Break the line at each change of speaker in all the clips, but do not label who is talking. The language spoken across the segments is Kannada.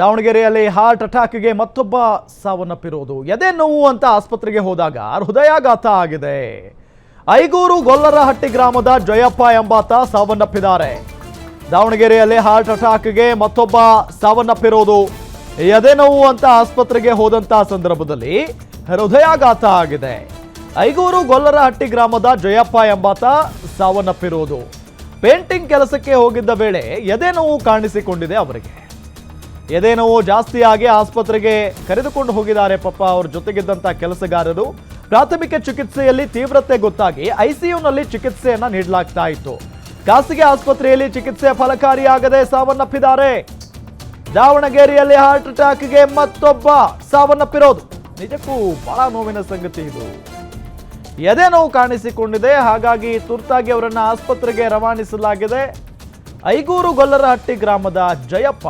ದಾವಣಗೆರೆಯಲ್ಲಿ ಹಾರ್ಟ್ ಅಟ್ಯಾಕ್ಗೆ ಮತ್ತೊಬ್ಬ ಸಾವನ್ನಪ್ಪಿರುವುದು. ಎದೆ ನೋವು ಅಂತ ಆಸ್ಪತ್ರೆಗೆ ಹೋದಾಗ ಹೃದಯಾಘಾತ ಆಗಿದೆ. ಐಗೂರು ಗೊಲ್ಲರಹಟ್ಟಿ ಗ್ರಾಮದ ಜಯಪ್ಪ ಎಂಬಾತ ಸಾವನ್ನಪ್ಪಿದ್ದಾರೆ. ದಾವಣಗೆರೆಯಲ್ಲಿ ಹಾರ್ಟ್ ಅಟ್ಯಾಕ್ಗೆ ಮತ್ತೊಬ್ಬ ಸಾವನ್ನಪ್ಪಿರೋದು ಎದೆ ನೋವು ಅಂತ ಆಸ್ಪತ್ರೆಗೆ ಹೋದಂತಹ ಸಂದರ್ಭದಲ್ಲಿ ಹೃದಯಾಘಾತ ಆಗಿದೆ. ಐಗೂರು ಗೊಲ್ಲರಹಟ್ಟಿ ಗ್ರಾಮದ ಜಯಪ್ಪ ಎಂಬಾತ ಸಾವನ್ನಪ್ಪಿರುವುದು. ಪೇಂಟಿಂಗ್ ಕೆಲಸಕ್ಕೆ ಹೋಗಿದ್ದ ವೇಳೆ ಎದೆ ನೋವು ಕಾಣಿಸಿಕೊಂಡಿದೆ ಅವರಿಗೆ. ಎದೆ ಜಾಸ್ತಿಯಾಗಿ ಜಾಸ್ತಿ ಆಸ್ಪತ್ರೆಗೆ ಕರೆದುಕೊಂಡು ಹೋಗಿದ್ದಾರೆ ಪಪ್ಪ ಅವ್ರ ಜೊತೆಗಿದ್ದಂತ ಕೆಲಸಗಾರರು. ಪ್ರಾಥಮಿಕ ಚಿಕಿತ್ಸೆಯಲ್ಲಿ ತೀವ್ರತೆ ಗೊತ್ತಾಗಿ ಐಸಿಯುನಲ್ಲಿ ಚಿಕಿತ್ಸೆಯನ್ನ ನೀಡಲಾಗ್ತಾ ಇತ್ತು. ಖಾಸಗಿ ಆಸ್ಪತ್ರೆಯಲ್ಲಿ ಚಿಕಿತ್ಸೆ ಫಲಕಾರಿಯಾಗದೆ ಸಾವನ್ನಪ್ಪಿದ್ದಾರೆ. ದಾವಣಗೆರೆಯಲ್ಲಿ ಹಾರ್ಟ್ ಅಟ್ಯಾಕ್ಗೆ ಮತ್ತೊಬ್ಬ ಸಾವನ್ನಪ್ಪಿರೋದು. ನಿಜಕ್ಕೂ ಬಹಳ ನೋವಿನ ಸಂಗತಿ ಇದು. ಎದೆ ನೋವು ಕಾಣಿಸಿಕೊಂಡಿದೆ, ಹಾಗಾಗಿ ತುರ್ತಾಗಿ ಅವರನ್ನು ಆಸ್ಪತ್ರೆಗೆ ರವಾನಿಸಲಾಗಿದೆ. ಐಗೂರು ಗೊಲ್ಲರಹಟ್ಟಿ ಗ್ರಾಮದ ಜಯಪ್ಪ.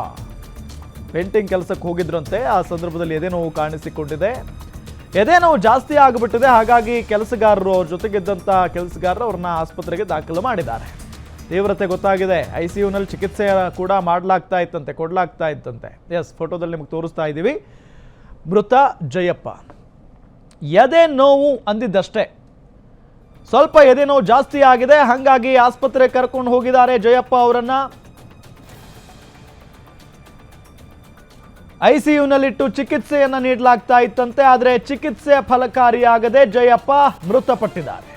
ಪೇಂಟಿಂಗ್ ಕೆಲಸಕ್ಕೆ ಹೋಗಿದ್ರಂತೆ, ಆ ಸಂದರ್ಭದಲ್ಲಿ ಎದೆ ನೋವು ಕಾಣಿಸಿಕೊಂಡಿದೆ. ಎದೆ ನೋವು ಜಾಸ್ತಿ ಆಗಿಬಿಟ್ಟಿದೆ, ಹಾಗಾಗಿ ಕೆಲಸಗಾರರು ಅವ್ರ ಜೊತೆಗಿದ್ದಂಥ ಕೆಲಸಗಾರರು ಅವ್ರನ್ನ ಆಸ್ಪತ್ರೆಗೆ ದಾಖಲು ಮಾಡಿದ್ದಾರೆ. ತೀವ್ರತೆ ಗೊತ್ತಾಗಿದೆ ಐ ಸಿ ಯುನಲ್ಲಿ ಚಿಕಿತ್ಸೆ ಕೂಡ ಮಾಡಲಾಗ್ತಾ ಇತ್ತಂತೆ, ಕೊಡಲಾಗ್ತಾ ಇತ್ತಂತೆ. ಎಸ್ ಫೋಟೋದಲ್ಲಿ ನಿಮಗೆ ತೋರಿಸ್ತಾ ಇದ್ದೀವಿ. ಮೃತ ಜಯಪ್ಪ. ಎದೆ ನೋವು ಅಂದಿದ್ದಷ್ಟೇ. ಸ್ವಲ್ಪ ಎದೆ ನೋವು ಜಾಸ್ತಿ ಆಗಿದೆ, ಹಾಗಾಗಿ ಆಸ್ಪತ್ರೆಗೆ ಕರ್ಕೊಂಡು ಹೋಗಿದ್ದಾರೆ ಜಯಪ್ಪ ಅವರನ್ನ. ಐಸಿಯುನಲ್ಲಿಟ್ಟು ಚಿಕಿತ್ಸೆಯನ್ನ ನೀಡಲಾಗ್ತಾ ಇತ್ತಂತೆ, ಆದರೆ ಚಿಕಿತ್ಸೆ ಫಲಕಾರಿಯಾಗದೆ ಜಯಪ್ಪ ಮೃತಪಟ್ಟಿದ್ದಾರೆ.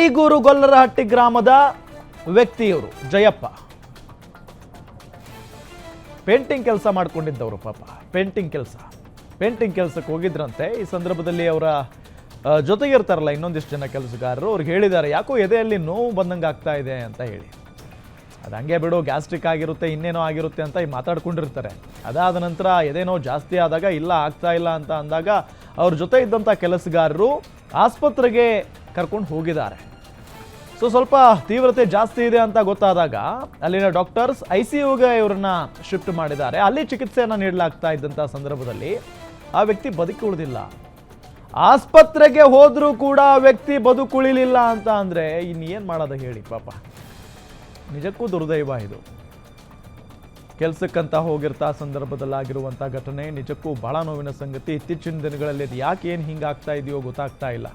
ಐಗೂರು ಗೊಲ್ಲರಹಟ್ಟಿ ಗ್ರಾಮದ ವ್ಯಕ್ತಿಯವರು ಜಯಪ್ಪ. ಪೇಂಟಿಂಗ್ ಕೆಲಸ ಮಾಡ್ಕೊಂಡಿದ್ದವರು ಪಾಪ, ಪೇಂಟಿಂಗ್ ಕೆಲಸ, ಪೇಂಟಿಂಗ್ ಕೆಲಸಕ್ಕೆ ಹೋಗಿದ್ರಂತೆ. ಈ ಸಂದರ್ಭದಲ್ಲಿ ಅವರ ಜೊತೆಗಿರ್ತಾರಲ್ಲ ಇನ್ನೊಂದಿಷ್ಟು ಜನ ಕೆಲಸಗಾರರು ಅವ್ರಿಗೆ ಹೇಳಿದ್ದಾರೆ, ಯಾಕೋ ಎದೆಯಲ್ಲಿ ನೋವು ಬಂದಂಗೆ ಆಗ್ತಾ ಇದೆ ಅಂತ ಹೇಳಿ. ಅದು ಹಂಗೆ ಬಿಡು, ಗ್ಯಾಸ್ಟ್ರಿಕ್ ಆಗಿರುತ್ತೆ, ಇನ್ನೇನೋ ಆಗಿರುತ್ತೆ ಅಂತ ಈ ಮಾತಾಡ್ಕೊಂಡಿರ್ತಾರೆ. ಅದಾದ ನಂತರ ಎದೇನೋ ಜಾಸ್ತಿ ಆದಾಗ ಇಲ್ಲ, ಆಗ್ತಾ ಇಲ್ಲ ಅಂತ ಅಂದಾಗ ಅವ್ರ ಜೊತೆ ಇದ್ದಂಥ ಕೆಲಸಗಾರರು ಆಸ್ಪತ್ರೆಗೆ ಕರ್ಕೊಂಡು ಹೋಗಿದ್ದಾರೆ. ಸೊ, ಸ್ವಲ್ಪ ತೀವ್ರತೆ ಜಾಸ್ತಿ ಇದೆ ಅಂತ ಗೊತ್ತಾದಾಗ ಅಲ್ಲಿನ ಡಾಕ್ಟರ್ಸ್ ಐ ಸಿ ಯುಗೆ ಇವ್ರನ್ನ ಶಿಫ್ಟ್ ಮಾಡಿದ್ದಾರೆ. ಅಲ್ಲಿ ಚಿಕಿತ್ಸೆಯನ್ನು ನೀಡಲಾಗ್ತಾ ಇದ್ದಂಥ ಸಂದರ್ಭದಲ್ಲಿ ಆ ವ್ಯಕ್ತಿ ಬದುಕಿ ಉಳಿದಿಲ್ಲ ಆಸ್ಪತ್ರೆಗೆ ಹೋದರೂ ಕೂಡ ವ್ಯಕ್ತಿ ಬದುಕುಳಿಲಿಲ್ಲ ಅಂತ ಅಂದರೆ ಇನ್ನೇನು ಮಾಡೋದು ಹೇಳಿ ಪಾಪ. ನಿಜಕ್ಕೂ ದುರ್ದೈವ ಇದು. ಕೆಲಸಕ್ಕಂತ ಹೋಗಿರ್ತಾ ಸಂದರ್ಭದಲ್ಲಾಗಿರುವಂಥ ಘಟನೆ ನಿಜಕ್ಕೂ ಭಾಳ ನೋವಿನ ಸಂಗತಿ. ಇತ್ತೀಚಿನ ದಿನಗಳಲ್ಲಿ ಯಾಕೆ ಏನು ಹಿಂಗಾಗ್ತಾ ಇದೆಯೋ ಗೊತ್ತಾಗ್ತಾ ಇಲ್ಲ.